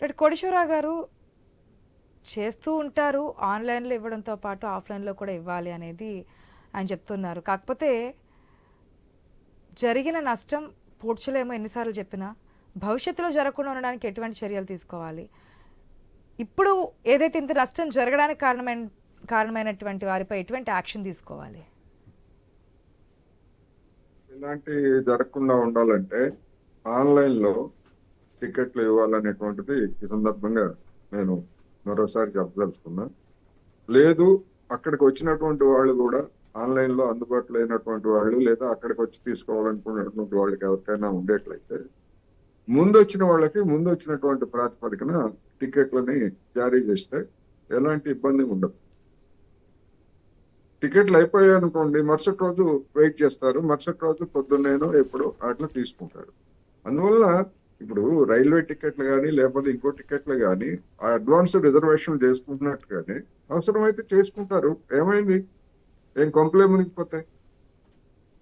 Right Koteswararao గారు చేస్తూ ఉంటారు ఆన్లైన్లో ఇవ్వడంతో పాటు ఆఫ్లైన్లో కూడా ఇవ్వాలి అనేది ఆయన చెప్తున్నారు. కాకపోతే జరిగిన నష్టం పూడ్చలేమో ఎన్నిసార్లు చెప్పినా భవిష్యత్తులో జరగకుండా ఉండడానికి ఎటువంటి చర్యలు తీసుకోవాలి? ఇప్పుడు ఏదైతే ఇంత నష్టం జరగడానికి కారణమైన కారణమైనటువంటి వారిపై ఎటువంటి యాక్షన్ తీసుకోవాలి? ఇలాంటి జరగకుండా ఉండాలంటే ఆన్లైన్లో టికెట్లు ఇవ్వాలనేటువంటిది ఈ సందర్భంగా నేను మరోసారి చెప్పదలుచుకున్నా. లేదు అక్కడికి వచ్చినటువంటి వాళ్ళు కూడా ఆన్లైన్లో అందుబాటులో అయినటువంటి వాళ్ళు లేదా అక్కడికి వచ్చి తీసుకోవాలనుకున్నటువంటి వాళ్ళకి ఎవరికైనా ఉండేట్లయితే ముందు వచ్చిన వాళ్ళకి ముందు వచ్చినటువంటి ప్రాతిపదికన టికెట్లని జారీ చేస్తే ఎలాంటి ఇబ్బంది ఉండదు. టికెట్లు అయిపోయాయి అనుకోండి మరుసటి రోజు వెయిట్ చేస్తారు మరుసటి రోజు పొద్దున్నేనో ఎప్పుడో అట్లా తీసుకుంటారు. అందువల్ల ఇప్పుడు రైల్వే టికెట్లు కానీ లేకపోతే ఇంకో టికెట్లు కానీ అడ్వాన్స్ రిజర్వేషన్ చేసుకుంటున్నట్టు కానీ అవసరమైతే చేసుకుంటారు. ఏమైంది? ఏం కంప్లైంట్ మునిగిపోతాయి.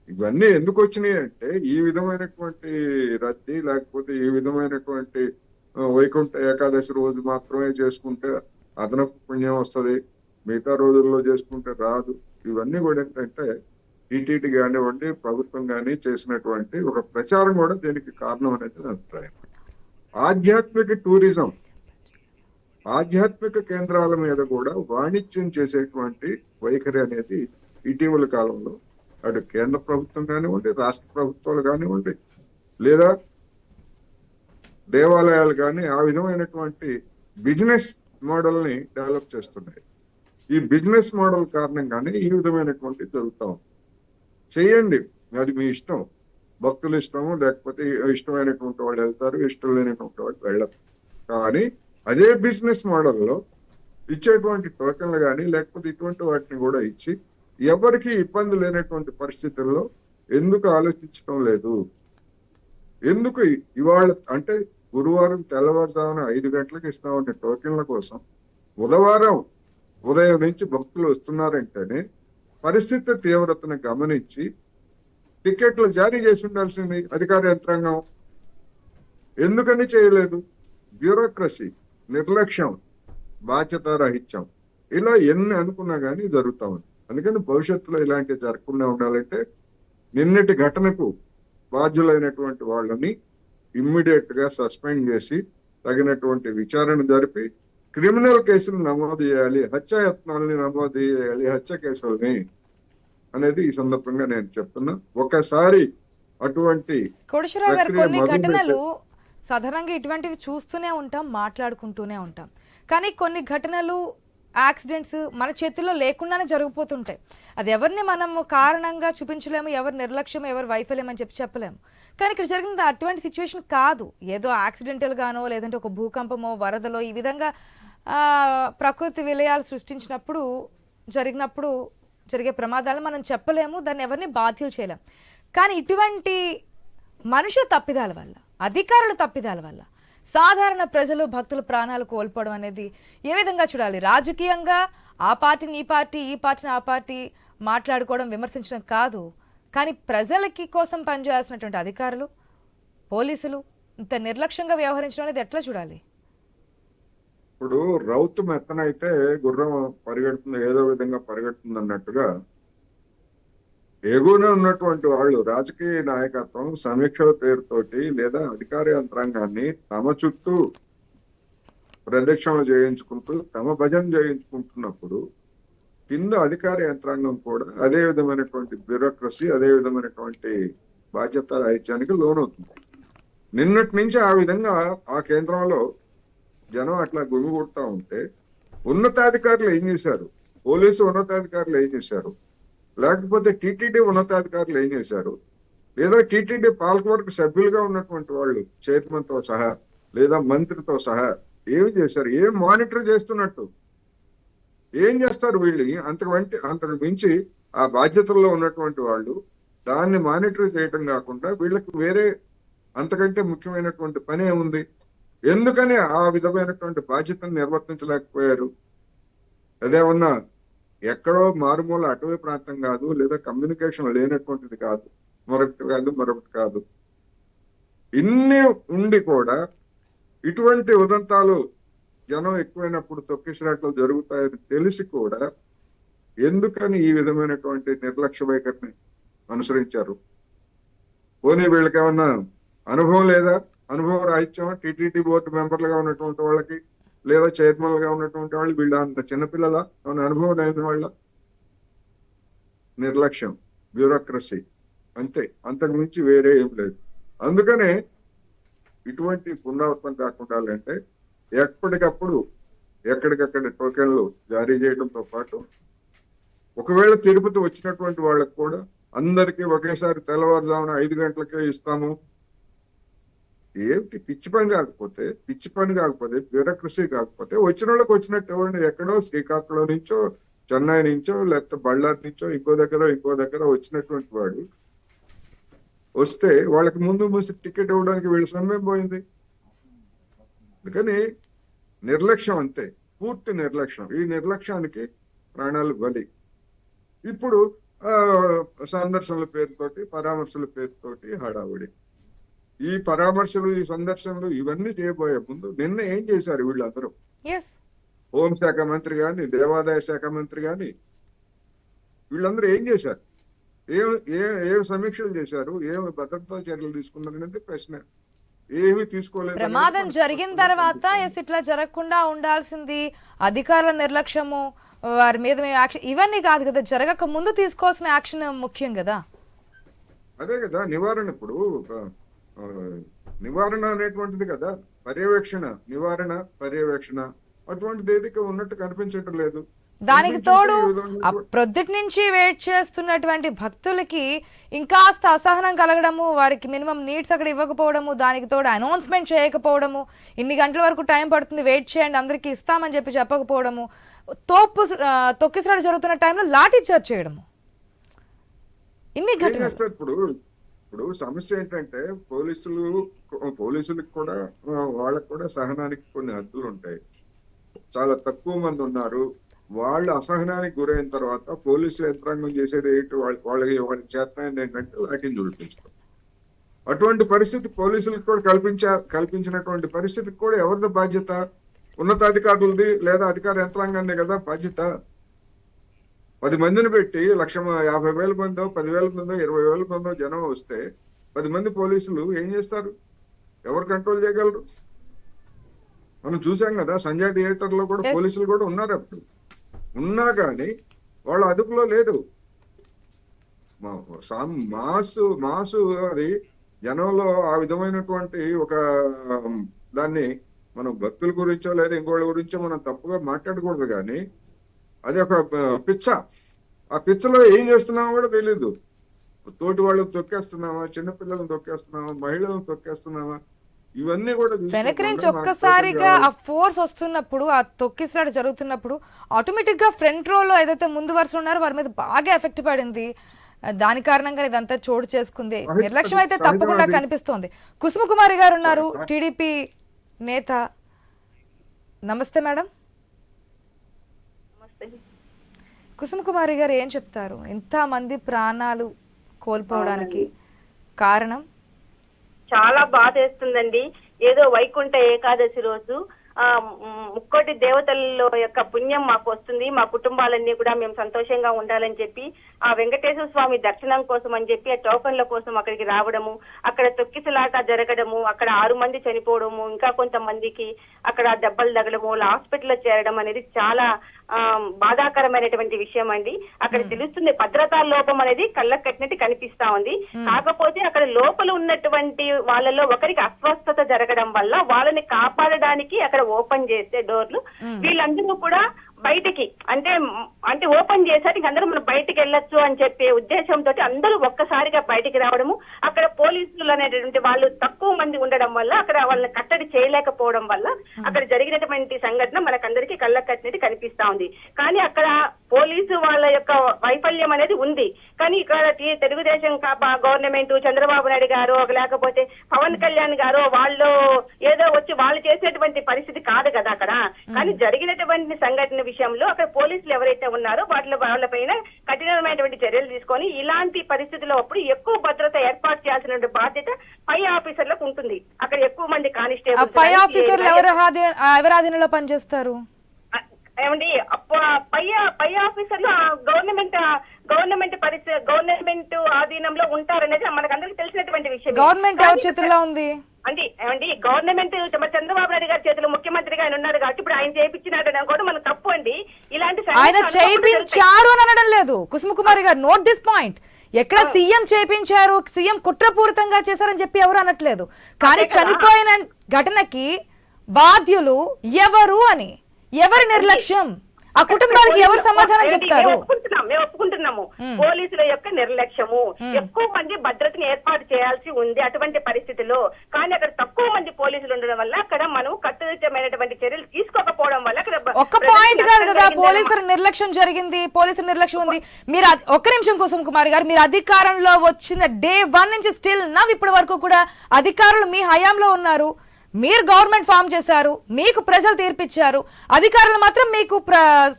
ఇవన్నీ ఎందుకు వచ్చినాయి అంటే ఈ విధమైనటువంటి రద్దీ లేకపోతే ఈ విధమైనటువంటి వైకుంఠ ఏకాదశి రోజు మాత్రమే చేసుకుంటే అదనపు పుణ్యం వస్తుంది. మిగతా రోజుల్లో చేసుకుంటే రాదు. ఇవన్నీ కూడా ఏంటంటే టీటీడీ కానివ్వండి ప్రభుత్వం కానీ చేసినటువంటి ఒక ప్రచారం కూడా దీనికి కారణం అనేది నా అభిప్రాయం. ఆధ్యాత్మిక టూరిజం ఆధ్యాత్మిక కేంద్రాల మీద కూడా వాణిజ్యం చేసేటువంటి వైఖరి అనేది ఇటీవల కాలంలో అటు కేంద్ర ప్రభుత్వం కానివ్వండి రాష్ట్ర ప్రభుత్వాలు కానివ్వండి లేదా దేవాలయాలు కానీ ఆ విధమైనటువంటి బిజినెస్ మోడల్ని డెవలప్ చేస్తున్నాయి. ఈ బిజినెస్ మోడల్ కారణంగానే ఈ విధమైనటువంటి జరుగుతూ ఉంది. చేయండి. అది మీ ఇష్టం. భక్తులు ఇష్టము లేకపోతే ఇష్టమైనటువంటి వాళ్ళు వెళ్తారు ఇష్టం లేనటువంటి వాళ్ళు వెళ్ళరు. కానీ అదే బిజినెస్ మోడల్లో ఇచ్చేటువంటి టోకెన్లు కానీ లేకపోతే ఇటువంటి వాటిని కూడా ఇచ్చి ఎవరికి ఇబ్బంది లేనటువంటి పరిస్థితుల్లో ఎందుకు ఆలోచించడం లేదు? ఎందుకు ఇవాళ అంటే గురువారం తెల్లవారుజామున ఐదు గంటలకు ఇస్తామనే టోకెన్ల కోసం బుధవారం ఉదయం నుంచి భక్తులు వస్తున్నారంటేనే పరిస్థితి తీవ్రతను గమనించి టికెట్లు జారీ చేసి ఉండాల్సింది అధికార యంత్రాంగం. ఎందుకని చేయలేదు? బ్యూరోక్రసీ నిర్లక్ష్యం బాధ్యత రహిత్యం. ఇలా ఎన్ని అనుకున్నా కానీ జరుగుతా ఉంది. అందుకని భవిష్యత్తులో ఇలాంటివి జరగకుండా ఉండాలంటే నిన్నటి ఘటనకు బాధ్యులైనటువంటి వాళ్ళని ఇమ్మీడియట్గా సస్పెండ్ చేసి తగినటువంటి విచారణ జరిపి క్రిమినల్ కేసులు నమోదు చేయాలి హత్యాయత్నాలని నమోదు చేయాలి హత్య కేసుల్ని అనేది ఈ సందర్భంగా నేను చెప్తున్నా. ఒకసారి అటువంటి కొన్ని ఘటనలు సాధారణంగా ఇటువంటివి చూస్తూనే ఉంటాం మాట్లాడుకుంటూనే ఉంటాం. కానీ కొన్ని ఘటనలు యాక్సిడెంట్స్ మన చేతుల్లో లేకుండానే జరిగిపోతుంటాయి. అది ఎవరిని మనం కారణంగా చూపించలేము ఎవరి నిర్లక్ష్యం ఎవరి వైఫల్యం అని చెప్పి చెప్పలేము. కానీ ఇక్కడ జరిగింది అటువంటి సిచ్యువేషన్ కాదు. ఏదో యాక్సిడెంటల్ గానో లేదంటే ఒక భూకంపమో వరదలో ఈ విధంగా ప్రకృతి విలయాలు సృష్టించినప్పుడు జరిగినప్పుడు జరిగే ప్రమాదాలు మనం చెప్పలేము దాన్ని ఎవరిని బాధ్యులు చేయలేం. కానీ ఇటువంటి మనుషుల తప్పిదాల వల్ల అధికారుల తప్పిదాల వల్ల సాధారణ ప్రజలు భక్తుల ప్రాణాలు కోల్పోవడం అనేది ఏ విధంగా చూడాలి? రాజకీయంగా ఆ పార్టీని ఈ పార్టీ ఈ పార్టీని ఆ పార్టీ మాట్లాడుకోవడం విమర్శించడం కాదు. కానీ ప్రజలకి కోసం పనిచేయాల్సినటువంటి అధికారులు పోలీసులు ఇంత నిర్లక్ష్యంగా వ్యవహరించడం అనేది ఎట్లా చూడాలి? ఇప్పుడు రౌతు మెత్తనైతే గుర్రం పరిగెడుతుంది ఏదో విధంగా పరిగెడుతుంది అన్నట్టుగా ఎగువన ఉన్నటువంటి వాళ్ళు రాజకీయ నాయకత్వం సమీక్షల పేరుతోటి లేదా అధికార యంత్రాంగాన్ని తమ చుట్టూ ప్రదక్షిణలు చేయించుకుంటూ తమ భజన చేయించుకుంటున్నప్పుడు కింద అధికార యంత్రాంగం కూడా అదే విధమైనటువంటి బ్యూరోక్రసీ అదే విధమైనటువంటి బాధ్యత రాహిత్యానికి లోనవుతుంది. నిన్నటి నుంచి ఆ విధంగా ఆ కేంద్రంలో జనం అట్లా గుమిగొడతా ఉంటే ఉన్నతాధికారులు ఏం చేశారు? పోలీసు ఉన్నతాధికారులు ఏం చేశారు? లేకపోతే టీటీడీ ఉన్నతాధికారులు ఏం చేశారు? లేదా టీటీడీ పాలకవర్గ సభ్యులుగా ఉన్నటువంటి వాళ్ళు చైర్మన్తో సహా లేదా మంత్రితో సహా ఏం చేశారు? ఏం మానిటర్ చేస్తున్నట్టు? ఏం చేస్తారు వీళ్ళు? అంతకు వంటి అంతకు మించి ఆ బాధ్యతల్లో ఉన్నటువంటి వాళ్ళు దాన్ని మానిటర్ చేయటం కాకుండా వీళ్ళకి వేరే అంతకంటే ముఖ్యమైనటువంటి పని ఏముంది? ఎందుకని ఆ విధమైనటువంటి బాధ్యతను నిర్వర్తించలేకపోయారు? అదేమన్నా ఎక్కడో మారుమూల అటవీ ప్రాంతం కాదు లేదా కమ్యూనికేషన్ లేనటువంటిది కాదు. మరొకటి కాదు మరొకటి కాదు. ఇన్ని ఉండి కూడా ఇటువంటి ఉదంతాలు జనం ఎక్కువైనప్పుడు తొక్కిసినట్లు జరుగుతాయని తెలిసి కూడా ఎందుకని ఈ విధమైనటువంటి నిర్లక్ష్య వైఖరిని అనుసరించారు? పోనీ వీళ్ళకేమన్నా అనుభవం లేదా? అనుభవ రాహిత్యం టీటీడీ బోర్డు మెంబర్లుగా ఉన్నటువంటి వాళ్ళకి లేదా చైర్మన్గా ఉన్నటువంటి వాళ్ళు వీళ్ళ అంత చిన్నపిల్లల? అనుభవం లేని వాళ్ళ? నిర్లక్ష్యం బ్యూరోక్రసీ. అంతే. అంతకు మించి వేరే ఏం లేదు. అందుకనే ఇటువంటి పునరావృతం కాకుండా అంటే ఎప్పటికప్పుడు ఎక్కడికక్కడ టోకెన్లు జారీ చేయడంతో పాటు ఒకవేళ తిరుపతి వచ్చినటువంటి వాళ్ళకి కూడా అందరికీ ఒకేసారి తెల్లవారుజామున ఐదు గంటలకే ఇస్తాము. ఏమిటి? పిచ్చి పని కాకపోతే పిచ్చి పని కాకపోతే బ్యూరోక్రసీ కాకపోతే వచ్చిన వాళ్ళకి వచ్చినట్టు ఇవ్వండి. ఎక్కడో శ్రీకాకుళం నుంచో చెన్నై నుంచో లేకపోతే బళ్ళారి నుంచో ఇంకో దగ్గర ఇంకో దగ్గర వచ్చినటువంటి వాడు వస్తే వాళ్ళకి ముందు ముందు టికెట్ ఇవ్వడానికి వీళ్ళ సమయం పోయింది? అందుకని నిర్లక్ష్యం అంతే. పూర్తి నిర్లక్ష్యం. ఈ నిర్లక్ష్యానికి ప్రాణాలు బలి. ఇప్పుడు ఆ, సందర్శనల పేరుతోటి పరామర్శల పేరుతోటి హడావుడి. ఈ పరామర్శలు ఈ సందర్శనలు ఇవన్నీ చేయబోయే ముందు నిన్న ఏం చేశారు వీళ్ళందరూ? హోంశాఖ మంత్రి గాని దేవాదాయ శాఖ మంత్రి గాని వీళ్ళందరూ ఏం చేశారు? ఏం ఏ సమీక్షలు చేశారు? ఏం భద్రతా చర్యలు తీసుకున్నారు అనేది ప్రశ్న. ఏమి తీసుకోలేదు ప్రమాదం జరిగిన తర్వాత ఎస్ ఇట్లా జరగకుండా ఉండాల్సింది అధికారుల నిర్లక్ష్యము వారి మీద మేము యాక్షన్ ఇవన్నీ కాదు కదా జరగక ముందు తీసుకోవాల్సిన యాక్షన్ ముఖ్యం కదా. అదే కదా నివారణ ఇప్పుడు నివారణ అనేటువంటిది కదా. పర్యవేక్షణ నివారణ పర్యవేక్షణ. అటువంటిది ఏది ఉన్నట్టు కనిపించటం లేదు. దానికి తోడు ప్రొద్దుటి నుంచి వెయిట్ చేస్తున్నటువంటి భక్తులకి ఇంకాస్త అసహనం కలగడము వారికి మినిమం నీడ్స్ అక్కడ ఇవ్వకపోవడము దానికి తోడు అనౌన్స్మెంట్ చేయకపోవడము ఇన్ని గంటల వరకు టైం పడుతుంది వెయిట్ చేయండి అందరికీ ఇస్తామని చెప్పి చెప్పకపోవడము తోపు ఆ, తొక్కిసలాట జరుగుతున్న టైంలో లాఠీ చార్జ్ చేయడము. ఇన్ని ఘటనలు. చేస్తారు ఇప్పుడు సమస్య ఏంటంటే పోలీసులు పోలీసులకు కూడా వాళ్ళకు కూడా సహనానికి కొన్ని హద్దులు ఉంటాయి. చాలా తక్కువ మంది ఉన్నారు. వాళ్ళు అసహనానికి గురైన తర్వాత పోలీసు యంత్రాంగం చేసేది ఏంటి? వాళ్ళ వాళ్ళకి వాళ్ళ చేతనైంది ఏంటంటే వాటిని చూపించడం. అటువంటి పరిస్థితి పోలీసులకు కూడా కల్పించ కల్పించినటువంటి పరిస్థితికి కూడా ఎవరిది బాధ్యత? ఉన్నతాధికారులది లేదా అధికార యంత్రాంగాన్ని కదా బాధ్యత. పది మందిని పెట్టి లక్ష యాభై వేల మందో పదివేల మందో ఇరవై వేల మందో జనం వస్తే పది మంది పోలీసులు ఏం చేస్తారు? ఎవరు కంట్రోల్ చేయగలరు? మనం చూసాం కదా సంజయ్ థియేటర్లో కూడా. పోలీసులు కూడా ఉన్నారు అప్పుడు. ఉన్నా కానీ వాళ్ళ అదుపులో లేదు. మాసు మాసు అది జనంలో ఆ విధమైనటువంటి ఒక దాన్ని మనం భక్తుల గురించో లేదా ఇంకోళ్ళ గురించో మనం తప్పుగా మాట్లాడకూడదు కానీ అది ఒక పిచ్చ. ఆ పిచ్చలో ఏం చేస్తున్నామో కూడా తెలీదు. తోటి వాళ్ళని తొక్కేస్తున్నామా చిన్నపిల్లలను తొక్కేస్తున్నామా మహిళలను తొక్కేస్తున్నామా ఇవన్నీ కూడా వెనక నుంచి ఒక్కసారిగా ఆ ఫోర్స్ వస్తున్నప్పుడు ఆ తొక్కిసలాట జరుగుతున్నప్పుడు ఆటోమేటిక్గా ఫ్రంట్ రోలో ఏదైతే ముందు వరుసలో ఉన్నారో వారి మీద బాగా ఎఫెక్ట్ పడింది. దాని కారణంగా ఇదంతా చోటు చేసుకుంది. నిర్లక్ష్యం అయితే తప్పకుండా. కనిపిస్తోంది. కుసుమ కుమారి గారు ఉన్నారు టీడీపీ నేత. నమస్తే మేడం. కుసుమ కుమారి గారు ఏం చెప్తారు? ఇంతమంది ప్రాణాలు కోల్పోవడానికి కారణం? చాలా బాధేస్తుందండి. ఏదో వైకుంఠ ఏకాదశి రోజు ముక్కోటి దేవతల యొక్క పుణ్యం మాకు వస్తుంది మా కుటుంబాలన్నీ కూడా మేము సంతోషంగా ఉండాలని చెప్పి ఆ వెంకటేశ్వర స్వామి దర్శనం కోసం అని చెప్పి ఆ టోకన్ల కోసం అక్కడికి రావడము అక్కడ తొక్కిసలాట జరగడము అక్కడ ఆరు మంది చనిపోవడము ఇంకా కొంతమందికి అక్కడ దెబ్బలు తగలము హాస్పిటల్లో చేరడం అనేది చాలా బాధాకరమైనటువంటి విషయం అండి. అక్కడ తెలుస్తుంది భద్రతా లోపం అనేది కళ్ళకు కట్టినట్టు కనిపిస్తా ఉంది. కాకపోతే అక్కడ లోపల ఉన్నటువంటి వాళ్ళలో ఒకరికి అస్వస్థత జరగడం వల్ల వాళ్ళని కాపాడడానికి అక్కడ ఓపెన్ చేస్తే డోర్లు. వీళ్ళందరూ కూడా బయటికి. అంటే అంటే ఓపెన్ చేశారు ఇంక అందరూ మనం బయటికి వెళ్ళొచ్చు అని చెప్పే ఉద్దేశంతో అందరూ ఒక్కసారిగా బయటికి రావడము. అక్కడ పోలీసులు అనేటువంటి వాళ్ళు తక్కువ మంది ఉండడం వల్ల అక్కడ వాళ్ళని కట్టడి చేయలేకపోవడం వల్ల అక్కడ జరిగినటువంటి సంఘటన మనకందరికీ కళ్ళకు కట్టినట్టు కనిపిస్తా ఉంది. కానీ అక్కడ పోలీసు వాళ్ళ యొక్క వైఫల్యం అనేది ఉంది. కానీ ఇక్కడ తెలుగుదేశం గవర్నమెంట్ చంద్రబాబు నాయుడు గారు లేకపోతే పవన్ కళ్యాణ్ గారు వాళ్ళు ఏదో వచ్చి వాళ్ళు చేసేటువంటి పరిస్థితి కాదు కదా అక్కడ. కానీ జరిగినటువంటి సంఘటన విషయంలో అక్కడ పోలీసులు ఎవరైతే ఉన్నారో వాటి వాళ్ళపైన కఠినమైనటువంటి చర్యలు తీసుకొని ఇలాంటి పరిస్థితుల్లో అప్పుడు ఎక్కువ భద్రత ఏర్పాటు చేయాల్సిన బాధ్యత పై ఆఫీసర్లకు ఉంటుంది. అక్కడ ఎక్కువ మంది ఆ కానిస్టేబుల్స్ పై ఆఫీసర్లు ఎవరు ఎవరి ఆధీనంలో పనిచేస్తారు? ఏమండి పై పై ఆఫీసర్లు గవర్నమెంట్ గవర్నమెంట్ పరిస్థితి గవర్నమెంట్ ఆధీనంలో ఉంటారనేది మనకు అందరికి తెలిసినటువంటి విషయం. గవర్నమెంట్ ఎవరి చేతుల్లో ఉంది? అండి ఏమండి గవర్నమెంట్ చంద్రబాబు నాయుడు గారి చేతిలో ముఖ్యమంత్రిగా ఆయన ఉన్నారు కాబట్టి ఇప్పుడు ఆయన చేయించినాడు అని కూడా మనకు తప్పు అండి. ఇలాంటి ఆయన. చేయించారు అని అనడం లేదు. Kusuma Kumari garu note this point. ఎక్కడ సీఎం చేయించారు సీఎం కుట్రపూరితంగా చేశారని చెప్పి ఎవరు అనట్లేదు. కానీ. చనిపోయిన ఘటనకి బాధ్యులు ఎవరు అని. ఎవరి నిర్లక్ష్యం? ఆ కుటుంబానికి ఎవరు సమాధానం చెప్తారు? మేము ఒప్పుకుంటున్నాం మేము ఒప్పుకుంటున్నాము. పోలీసుల యొక్క నిర్లక్ష్యము. ఎక్కువ మంది భద్రతని ఏర్పాటు చేయాల్సి ఉంది అటువంటి పరిస్థితిలో. కానీ అక్కడ తక్కువ మంది పోలీసులు ఉండడం వల్ల అక్కడ మనం కట్టుదిట్టమైనటువంటి చర్యలు తీసుకోకపోవడం వల్ల అక్కడ ప్రజలకు పాయింట్ కాదు కదా పోలీసుల నిర్లక్ష్యం జరిగింది పోలీసుల నిర్లక్ష్యం ఉంది. మీరు ఒక్క నిమిషం కుసుమ్ కుమార్ గారు మీరు అధికారంలో వచ్చిన డే వన్ నుంచి స్టిల్ నవ్ ఇప్పటి వరకు కూడా అధికారులు మీ హయాంలో ఉన్నారు. మీరు గవర్నమెంట్ ఫామ్ చేశారు మీకు ప్రజలు తీర్పిచ్చారు అధికారులు మాత్రం మీకు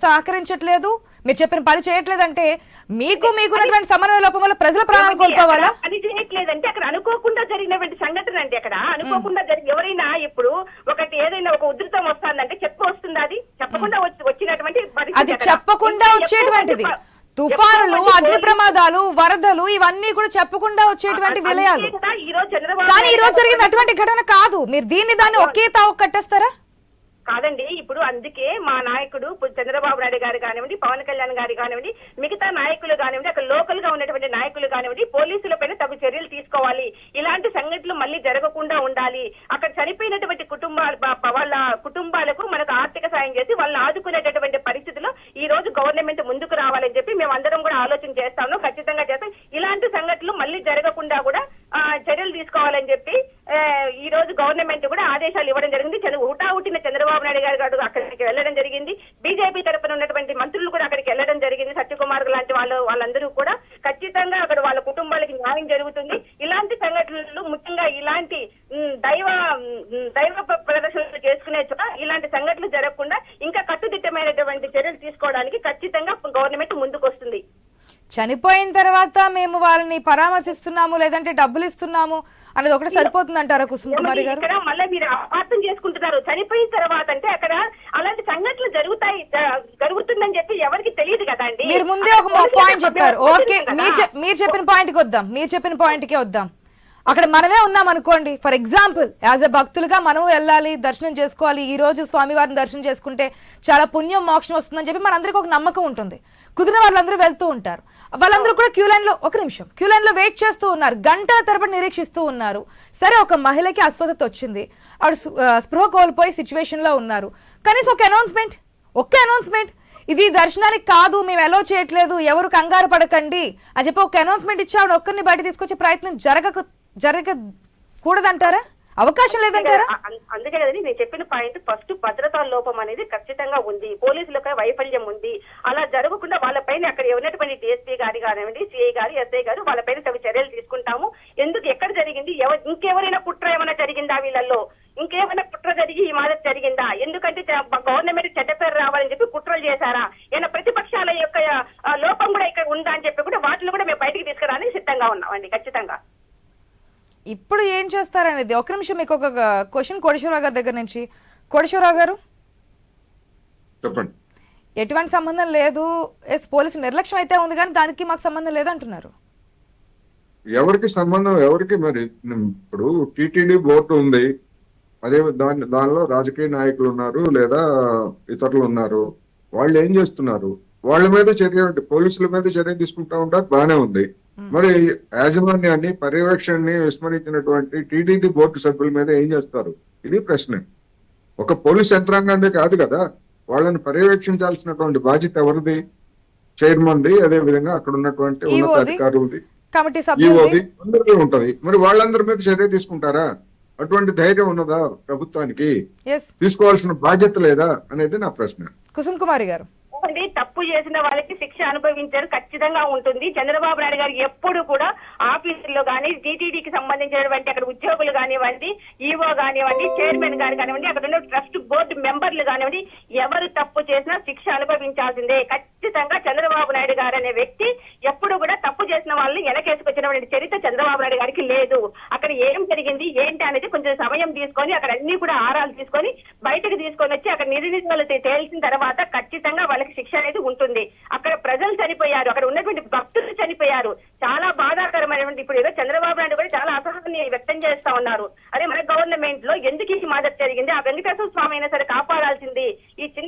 సహకరించట్లేదు మీరు చెప్పిన పని చేయట్లేదంటే మీకు మీకున్నటువంటి సమన్వయ లోపం వల్ల ప్రజల ప్రాణాలు కోల్పోవాలా? పని చేయట్లేదంటే అక్కడ అనుకోకుండా జరిగినటువంటి సంఘటన అండి అక్కడ. అనుకోకుండా జరిగి ఎవరైనా ఇప్పుడు ఒకటి ఏదైనా ఒక ఉధృతం వస్తుందంటే చెప్పు వస్తుంది అది? చెప్పకుండా వచ్చి- వచ్చినటువంటి అది. చెప్పకుండా వచ్చేటువంటిది. తుఫానులు అగ్ని ప్రమాదాలు వరదలు ఇవన్నీ కూడా చెప్పకుండా వచ్చేటువంటి విలయాలు. కానీ ఈ రోజు గారు జరిగింది అటువంటి ఘటన కాదు. మీరు దీన్ని దాన్ని ఒకే తావు కట్టేస్తారా కాదండి ఇప్పుడు అందుకే మా నాయకుడు చంద్రబాబు నాయుడు గారు కానివ్వండి పవన్ కళ్యాణ్ గారు కానివ్వండి మిగతా నాయకులు కానివ్వండి అక్కడ లోకల్గా ఉన్నటువంటి నాయకులు కానివ్వండి పోలీసుల పైన తగు చర్యలు తీసుకోవాలి ఇలాంటి సంఘటనలు మళ్ళీ జరగకుండా ఉండాలి అక్కడ చనిపోయినటువంటి కుటుంబాల వాళ్ళ కుటుంబాలకు మనకు ఆర్థిక సాయం చేసి వాళ్ళని ఆదుకునేటటువంటి పరిస్థితిలో ఈ రోజు గవర్నమెంట్ ముందుకు రావాలని చెప్పి మేము అందరం కూడా ఆలోచన చేస్తాము ఖచ్చితంగా చేస్తాం ఇలాంటి సంఘటనలు మళ్ళీ జరగకుండా కూడా ఆ, చర్యలు తీసుకోవాలని చెప్పి ఈ రోజు గవర్నమెంట్ కూడా ఆదేశాలు ఇవ్వడం జరిగింది. చంద్ర- హుటాహుటిన చంద్రబాబు నాయుడు గారు గారు అక్కడికి వెళ్ళడం జరిగింది బీజేపీ తరపున ఉన్నటువంటి మంత్రులు కూడా అక్కడికి వెళ్ళడం జరిగింది సత్యకుమార్ లాంటి వాళ్ళు వాళ్ళందరూ కూడా ఖచ్చితంగా అక్కడ వాళ్ళ కుటుంబాలకి న్యాయం జరుగుతుంది ఇలాంటి సంఘటనలు ముఖ్యంగా ఇలాంటి ఉమ్, దైవ ఉమ్, దైవ ప్ర- ప్రదర్శనలు చేసుకునే చోట ఇలాంటి సంఘటనలు జరగకుండా ఇంకా కట్టుదిట్టమైనటువంటి చర్యలు తీసుకోవడానికి ఖచ్చితంగా గవర్నమెంట్ ముందుకు వస్తుంది చనిపోయిన తర్వాత మేము వాళ్ళని పరామర్శిస్తున్నాము లేదంటే డబ్బులు ఇస్తున్నాము అనేది ఒకటి సరిపోతుంది అంటారా కుసుమ్ కుమారి గారు? ఇక్కడ మళ్ళీ మీరు అపార్థం చేసుకుంటున్నారు. చనిపోయిన తర్వాత అంటే అక్కడ అలాంటి సంఘటనలు జరుగుతాయి జరుగుతుందని చెప్పి ఎవరికి తెలియదు కదా అండి. మీరు ముందే ఒక పాయింట్ చెప్పారు. ఓకే మీరు చెప్పిన పాయింట్కి వద్దాం మీరు చెప్పిన పాయింట్కే వద్దాం. అక్కడ మనమే ఉన్నాం అనుకోండి. ఫర్ ఎగ్జాంపుల్ యాజ్ ఎ భక్తులుగా మనం వెళ్ళాలి దర్శనం చేసుకోవాలి ఈ రోజు స్వామివారిని దర్శనం చేసుకుంటే చాలా పుణ్యం మోక్షం వస్తుందని చెప్పి మనందరికీ ఒక నమ్మకం ఉంటుంది. కుదిరిన వాళ్ళందరూ వెళ్తూ ఉంటారు. వాళ్ళందరూ కూడా క్యూ లైన్లో ఒక నిమిషం క్యూ లైన్లో వెయిట్ చేస్తూ ఉన్నారు. గంటల తరబడి నిరీక్షిస్తూ ఉన్నారు. సరే ఒక మహిళకి అస్వస్థత వచ్చింది. ఆవిడ స్పృహ కోల్పోయి సిచ్యువేషన్లో ఉన్నారు. కనీసం ఒక అనౌన్స్మెంట్ ఒక్క అనౌన్స్మెంట్ ఇది దర్శనానికి కాదు మేము ఎలా చేయట్లేదు ఎవరు కంగారు పడకండి అని చెప్పి ఒక అనౌన్స్మెంట్ ఇచ్చి ఆవిడ ఒక్కరిని బయట తీసుకొచ్చే ప్రయత్నం జరగక జరగకూడదంటారా? అవకాశం లేదంటారా? అందుకే కదండి నేను చెప్పిన పాయింట్ ఫస్ట్ భద్రతా లోపం అనేది ఖచ్చితంగా ఉంది. పోలీసులకు వైఫల్యం ఉంది. అలా జరగకుండా వాళ్ళపైన అక్కడ ఉన్నటువంటి డిఎస్పీ గారి కానివ్వండి సిఐ గారు ఎస్ఐ గారు వాళ్ళపైన తగు చర్యలు తీసుకుంటాము. ఎందుకు ఎక్కడ జరిగింది? ఇంకెవరైనా కుట్ర ఏమైనా జరిగిందా వీళ్ళల్లో? ఇంకేమైనా కుట్ర జరిగి ఈ మాదిరి జరిగిందా? ఎందుకంటే గవర్నమెంట్ చెడ్డ పేరు రావాలని చెప్పి కుట్రలు చేశారా? ఏమైనా ప్రతిపక్షాల యొక్క లోపం కూడా ఇక్కడ ఉందా అని చెప్పి కూడా వాటిని కూడా మేము బయటికి తీసుకురానికి సిద్ధంగా ఉన్నామండి ఖచ్చితంగా. ఇప్పుడు ఏం చేస్తారనేది? ఒక నిమిషం మీకు ఒక క్వశ్చన్ కోటేశ్వరరావు గారి దగ్గర నుంచి. కోటేశ్వరరావు గారు? చెప్పండి. ఎటువంటి సంబంధం లేదు. ఎస్ పోలీసు నిర్లక్ష్యం అయితే ఉంది కానీ దానికి మాకు సంబంధం లేదు అంటున్నారు. ఎవరికి సంబంధం ఎవరికి మరి? ఇప్పుడు టిటిడి బోర్డు ఉంది. అదే దాని దానిలో రాజకీయ నాయకులు ఉన్నారు లేదా ఇతరులు ఉన్నారు. వాళ్ళు ఏం చేస్తున్నారు? వాళ్ళ మీద చర్య పోలీసుల మీద చర్య తీసుకుంటా ఉంటారు బానే ఉంది. మరి యాజమాన్యాన్ని పర్యవేక్షణని విస్మరించినటువంటి టీటీడీ బోర్డు సభ్యుల మీద ఏం చేస్తారు? ఇది ప్రశ్న. ఒక పోలీస్ యంత్రాంగాన్ని కాదు కదా వాళ్ళని పర్యవేక్షించాల్సినటువంటి బాధ్యత ఎవరిది? చైర్మన్ ది అదే విధంగా అక్కడ ఉన్నటువంటి ఉన్నత ఈవోది. అధికారులది కమిటీ సభ్యులు ఈఓది అందరికీ ఉంటది. మరి వాళ్ళందరి మీద చర్య తీసుకుంటారా? అటువంటి ధైర్యం ఉన్నదా ప్రభుత్వానికి? తీసుకోవాల్సిన బాధ్యత లేదా? అనేది నా ప్రశ్న. కుసుమ్ కుమారి గారు. అండి తప్పు చేసిన వాళ్ళకి శిక్ష అనుభవించారు ఖచ్చితంగా ఉంటుంది. చంద్రబాబు నాయుడు గారు ఎప్పుడు కూడా ఆఫీసుల్లో కానీ టీటీడీకి సంబంధించినటువంటి అక్కడ ఉద్యోగులు కానివ్వండి ఈవో కానివ్వండి చైర్మన్ గారు కానివ్వండి అక్కడ ఉన్న ట్రస్ట్ బోర్డు మెంబర్లు కానివ్వండి ఎవరు తప్పు చేసినా శిక్ష అనుభవించాల్సిందే. ఖచ్చితంగా చంద్రబాబు నాయుడు గారు అనే వ్యక్తి ఎప్పుడు కూడా తప్పు వాళ్ళని వెనకేసుకొచ్చినటువంటి చరిత్ర చంద్రబాబు నాయుడు గారికి లేదు. అక్కడ ఏం జరిగింది ఏంటి అనేది కొంచెం సమయం తీసుకొని అక్కడ అన్ని కూడా ఆరాలు తీసుకొని బయటకు తీసుకొని వచ్చి అక్కడ నిధినిధులు తేల్చిన తర్వాత ఖచ్చితంగా వాళ్ళకి శిక్ష అనేది ఉంటుంది. అక్కడ ప్రజలు చనిపోయారు అక్కడ ఉన్నటువంటి భక్తులు చనిపోయారు. చాలా బాధాకరమైనటువంటి ఇప్పుడు ఏదో చంద్రబాబు నాయుడు కూడా చాలా అసహనాన్ని వ్యక్తం చేస్తా ఉన్నారు. అదే మన గవర్నమెంట్లో ఎందుకు ఈ మాదర్ జరిగింది? ఆ వెంకటేశ్వర స్వామి అయినా సరే కాపాడాల్సింది.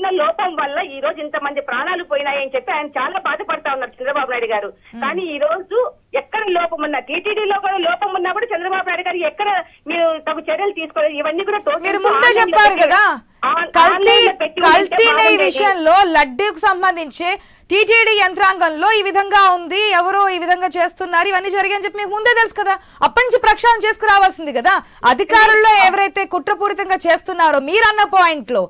చిన్న లోపం వల్ల ఈ రోజు ఇంతమంది ప్రాణాలు పోయినాయని చెప్పి ఆయన చాలా బాధపడతా ఉన్నారు చంద్రబాబు నాయుడు గారు. కానీ ఈ రోజు ఎక్కడ లోపం ఉన్నా టీటీడీలో కూడా లోపం ఉన్నా కూడా చంద్రబాబు నాయుడు గారు ఎక్కడ మీరు తగు చర్యలు తీసుకోలేదు. ఇవన్నీ కూడా మీరు ముందే చెప్పారు కదా కల్తీ. విషయంలో లడ్డూకు సంబంధించి టీటీడీ యంత్రాంగంలో ఈ విధంగా ఉంది ఎవరో ఈ విధంగా చేస్తున్నారు ఇవన్నీ జరిగాయని చెప్పి మీకు ముందే తెలుసు కదా. అప్పటి నుంచి ప్రక్షాళన చేసుకురావాల్సింది కదా. అధికారుల్లో ఎవరైతే కుట్రపూరితంగా చేస్తున్నారో మీరన్న పాయింట్లో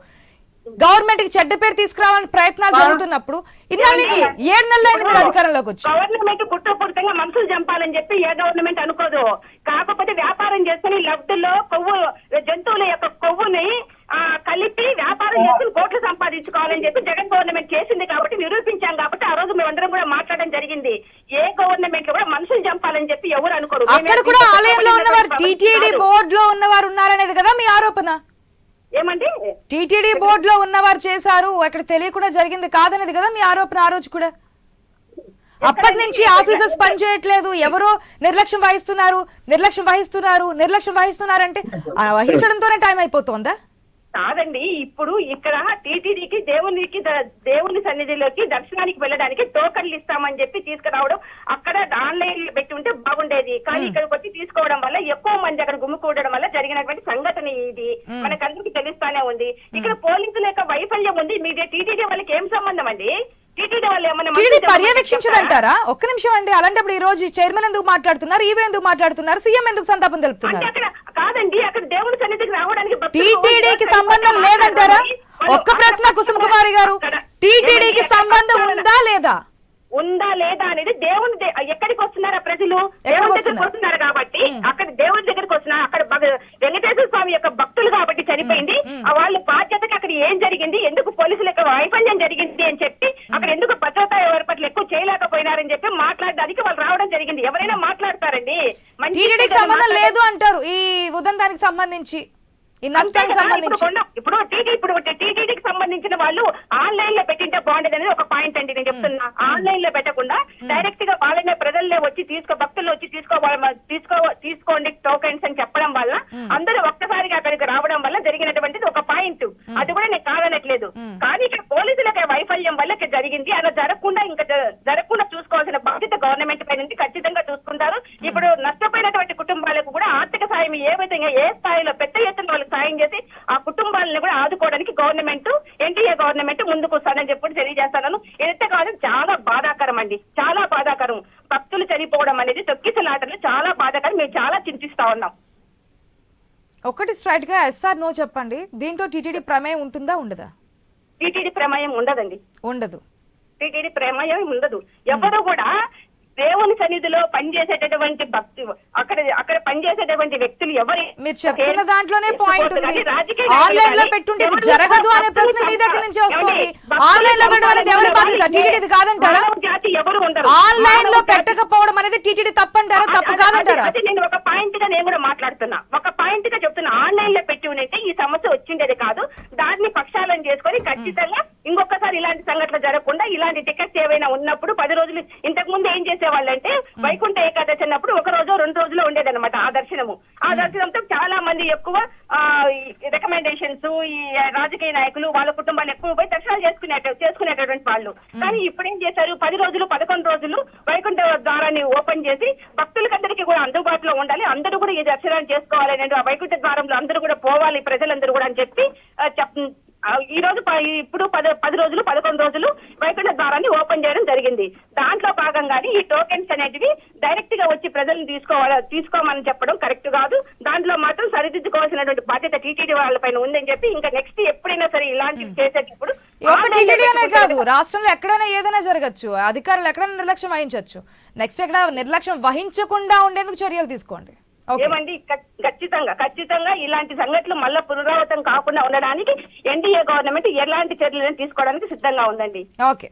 గవర్నమెంట్కి చెడ్డ పేరు తీసుకురావాలని ప్రయత్నాలు జరుగుతున్నప్పుడు ఇన్నాళ్ళ నుంచి ఏడు నెలలు అయింది మీరు అధికారంలోకి వచ్చి. గవర్నమెంట్ కుట్రపూరితంగా మనుషులు చంపాలని చెప్పి ఏ గవర్నమెంట్ అనుకోదు. కాకపోతే వ్యాపారం చేసుకుని లబ్ధుల్లో కొవ్వు జంతువుల యొక్క కొవ్వుని కలిపి వ్యాపారం చేసుకుని కోట్లు సంపాదించుకోవాలని చెప్పి జగన్ గవర్నమెంట్ చేసింది కాబట్టి నిరూపించాం కాబట్టి ఆ రోజు మేమందరం కూడా మాట్లాడడం జరిగింది. ఏ గవర్నమెంట్ కూడా మనుషులు చంపాలని చెప్పి ఎవరు అనుకోరు. అక్కడ కూడా ఆలయంలో ఉన్నవారు టీటీడీ బోర్డు లో ఉన్నవారు ఉన్నారనేది కదా మీ ఆరోపణ? ఏమండి? టీటీడీ బోర్డు లో ఉన్నవారు చేశారు. అక్కడ తెలియకుండా జరిగింది కాదనేది కదా మీ ఆరోపణ ఆ రోజు కూడా? అప్పటి నుంచి ఆఫీసర్స్ పనిచేయట్లేదు ఎవరో నిర్లక్ష్యం వహిస్తున్నారు నిర్లక్ష్యం వహిస్తున్నారు నిర్లక్ష్యం వహిస్తున్నారంటే వహించడంతోనే టైం అయిపోతుందా? కాదండి ఇప్పుడు ఇక్కడ టీటీడీకి దేవునికి దేవుని సన్నిధిలోకి దర్శనానికి వెళ్ళడానికి టోకన్లు ఇస్తామని చెప్పి తీసుకురావడం అక్కడ ఆన్లైన్లో పెట్టి ఉంటే బాగుండేది. కానీ ఇక్కడికి వచ్చి తీసుకోవడం వల్ల ఎక్కువ మంది అక్కడ గుమ్మికూడడం వల్ల జరిగినటువంటి సంఘటన ఇది. మనకందరికి తెలుస్తానే ఉంది. ఇక్కడ పోలీసుల యొక్క వైఫల్యం ఉంది. మీ టీటీడీ వాళ్ళకి ఏం సంబంధం అండి? టీడీ పర్యవేక్షించదంటారా ఒక్క నిమిషం అండి. అలాంటప్పుడు ఈ రోజు చైర్మన్ ఎందుకు మాట్లాడుతున్నారు? ఈవో ఎందుకు మాట్లాడుతున్నారు? సీఎం ఎందుకు సంతాపం తెలుపుతున్నారు? అక్కడ కాదండి అక్కడ దేవుని సన్నిధికి రావడానికి భక్తులు టీటీడీకి సంబంధం లేదంటారా? ఒక్క ప్రశ్న కుసుమ కుమారి గారు. టీటీడీకి సంబంధం ఉందా లేదా? ఉందా లేదా అనేది దేవుని ఎక్కడికి వస్తున్నారా ప్రజలు? దేవుని దగ్గరికి వస్తున్నారు? కాబట్టి అక్కడ దేవుని దగ్గరికి వస్తున్నారు. అక్కడ వెంకటేశ్వర స్వామి యొక్క భక్తులు కాబట్టి చనిపోయింది. ఆ వాళ్ళ బాధ్యతకి అక్కడ ఏం జరిగింది? ఎందుకు పోలీసుల యొక్క వైఫల్యం జరిగింది అని చెప్పి అక్కడ ఎందుకు భద్రతా ఏర్పాట్లు ఎక్కువ చేయలేకపోయినారని చెప్పి మాట్లాడడానికి వాళ్ళు రావడం జరిగింది. ఎవరైనా మాట్లాడతారండి. మంచి సంబంధం లేదు అంటారు ఈ ఉదంతానికి సంబంధించి. ఈ నష్టానికి సంబంధించి. ఇప్పుడు ఇప్పుడు టీటీ ఇప్పుడు టీటీడీకి సంబంధించిన వాళ్ళు ఆన్లైన్లో పెట్టింటే బాగుండేది అనేది ఒక పాయింట్ అండి నేను చెప్తున్నా. ఆన్లైన్లో పెట్టకుండా డైరెక్ట్గా వాళ్ళనే ప్రజల్లో వచ్చి తీసుకో భక్తులు వచ్చి తీసుకోవాలి తీసుకో తీసుకోండి టోకెన్స్ అని చెప్పడం వల్ల అందరూ ఒక్కసారిగా అక్కడికి రావడం వల్ల జరిగినటువంటిది ఒక పాయింట్. అది కూడా నేను కాదనట్లేదు. కానీ ఇక్కడ పోలీసులకి వైఫల్యం వల్ల ఇక్కడ జరిగింది. అలా జరగకుండా ఇంకా జరగకుండా చూసుకోవాల్సిన బాధ్యత గవర్నమెంట్ పై నుంచి ఖచ్చితంగా చూసుకుంటారు. ఇప్పుడు నష్టపోయినటువంటి కుటుంబాలకు కూడా ఆర్థిక సాయం ఏ విధంగా ఏ స్థాయిలో పెద్ద ఎత్తున వాళ్ళకి సాయం చేసి ఆ కుటుంబాలను కూడా ఆదుకోవడానికి గవర్నమెంట్ ఎన్టీఏ గవర్నమెంట్ ముందుకు వస్తానని చెప్పి తెలియజేస్తాను ఇదైతే కాదు చాలా బాధాకరం అండి. చాలా బాధాకరం. భక్తులు చనిపోవడం అనేది తొక్కిసలాటలు చాలా బాధాకరం. మేము చాలా చింతిస్తా ఉన్నాం. ఒకటి స్ట్రైట్గా ఎస్ఆర్ నో చెప్పండి. దీంట్లో టీటీడీ ప్రమేయం ఉంటుందా ఉండదా? టీటీడీ ప్రమేయం ఉండదండి. ఉండదు. టీటీడీ ప్రమేయం ఉండదు. ఎవరు కూడా దేవుని సన్నిధిలో పనిచేసేటటువంటి భక్తి అక్కడ అక్కడ పనిచేసేటటువంటి వ్యక్తులు ఎవరు? మీరు చెప్తున్న దాంట్లోనే పాయింట్ ఉంది. ఆన్లైన్లో పెట్టుంటే ఇది జరగదు అనే ప్రశ్న మీ దగ్గర నుంచి వస్తుంది. ఆన్లైన్లో పెట్టడం అనేది ఎవరి బాధ్యత? టీటీడీ కాదంటారా? మానవ జాతి ఎవరు ఉండరు. ఆన్లైన్లో పెట్టకపోవడం అనేది టీటీడీ తప్పంటారా? తప్పు కాదంటారా? నేను ఒక పాయింట్గా నేను కూడా మాట్లాడుతున్నా. ఒక పాయింట్గా చెప్తున్నా. ఆన్లైన్లో పెట్టి ఉంటే ఈ సమస్య వచ్చిండేది కాదు. దాన్ని పక్షాలను చేసుకొని ఖచ్చితంగా ఇంకొకసారి ఇలాంటి సంఘటనలు జరగకుండా ఇలాంటి టికెట్స్ ఏవైనా ఉన్నప్పుడు పది రోజులు ఇంతకు ముందు ఏం చేసేవాళ్ళంటే వైకుంఠ ఏకాదశి అన్నప్పుడు ఒక రోజు రెండు రోజులు ఉండేదన్నమాట ఆ దర్శనము. ఆ దర్శనంతో చాలా మంది ఎక్కువ రికమెండేషన్స్ ఈ రాజకీయ నాయకులు వాళ్ళ కుటుంబాలు ఎక్కువ పోయి దర్శనాలు చేసుకునే చేసుకునేటటువంటి వాళ్ళు. కానీ ఇప్పుడు ఏం చేశారు? పది రోజులు పదకొండు రోజులు వైకుంఠ ద్వారాన్ని ఓపెన్ చేసి భక్తులకందరికీ కూడా అందుబాటులో ఉండాలి. అందరూ కూడా ఈ దర్శనాన్ని చేసుకోవాలి. అనేది ఆ వైకుంఠ ద్వారంలో అందరూ కూడా పోవాలి ప్రజలందరూ కూడా అని చెప్పి ఈ రోజు ప- ఇప్పుడు పది పది రోజులు పదకొండు రోజులు వైకుంఠ ద్వారాన్ని ఓపెన్ చేయడం జరిగింది. దాంట్లో భాగంగానే ఈ టోకెన్స్ అనేటివి డైరెక్ట్గా వచ్చి ప్రజలను తీసుకోవాలి తీసుకోమని చెప్పడం కరెక్ట్ కాదు. దాంట్లో మాత్రం సరిదిద్దుకోవాల్సినటువంటి బాధ్యత టీటీడీ వాళ్ళపైన ఉందని చెప్పి ఇంకా నెక్స్ట్ ఎప్పుడైనా సరే ఇలాంటివి చేసేటప్పుడు కాదు రాష్ట్రంలో ఎక్కడైనా ఏదైనా జరగచ్చు. అధికారులు ఎక్కడైనా నిర్లక్ష్యం వహించవచ్చు నెక్స్ట్ ఎక్కడ నిర్లక్ష్యం వహించకుండా ఉండేందుకు చర్యలు తీసుకోండి. ఏమండి? ఖచ్చితంగా ఖచ్చితంగా ఇలాంటి సంఘటనలు మళ్ళా పునరావృతం కాకుండా ఉండడానికి ఎన్డీఏ గవర్నమెంట్ ఎలాంటి చర్యలను తీసుకోవడానికి సిద్ధంగా ఉందండి. ఓకే